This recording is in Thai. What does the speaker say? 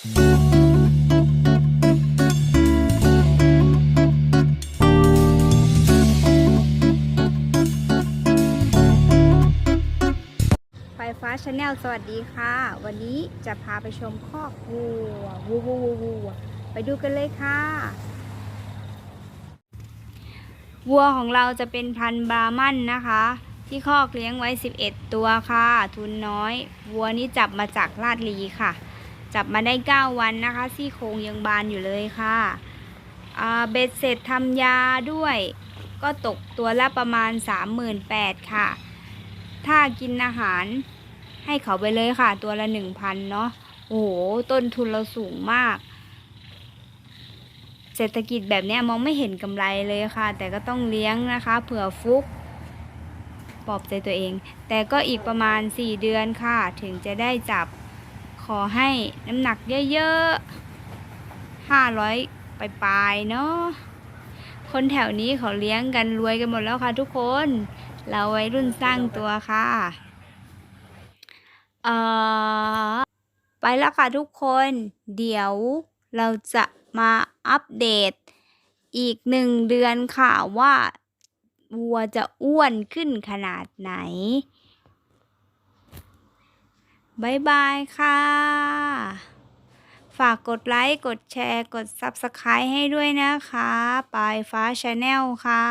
ไฟฟ้าชาแนลสวัสดีค่ะ วันนี้จะพาไปชมคอกวัววัววัววัวไปดูกันเลยค่ะ วัวของเราจะเป็นพันธุ์บรามันนะคะ ที่คอกเลี้ยงไว้ 11 ตัวค่ะ ทุนน้อย วัวนี้จับมาจากลาดลีค่ะ จับมาได้ 9 วันนะคะ ซี่โครงยังบานอยู่เลยค่ะเบ็ดเสร็จทำยาด้วย ก็ตกตัวละประมาณ 38,000ค่ะ ถ้ากินอาหารให้เขาไปเลยค่ะ ตัวละ 1,000 เนาะโอ้โห ต้นทุนเราสูงมาก เศรษฐกิจแบบนี้มองไม่เห็นกำไรเลยค่ะ แต่ก็ต้องเลี้ยงนะคะ เผื่อฟุกปลอบใจตัวเอง แต่ก็อีกประมาณ 4 เดือนค่ะ ถึงจะได้จับ อให้น้ำหนักเยอะๆ500ไปปลายๆเนาะ คนแถวนี้เขาเลี้ยงกันรวยกันหมดแล้วค่ะทุกคน เราไว้รุ่นสร้างตัวค่ะ เอ่อ ไปแล้วค่ะทุกคน เดี๋ยวเราจะมาอัปเดตอีกหนึ่งเดือนค่ะว่าวัวจะอ้วนขึ้นขนาดไหน บายบายค่ะ ฝากกดไลค์ กดแชร์ กด Subscribe ให้ด้วยนะคะ ปลายฟ้าชาแนลค่ะ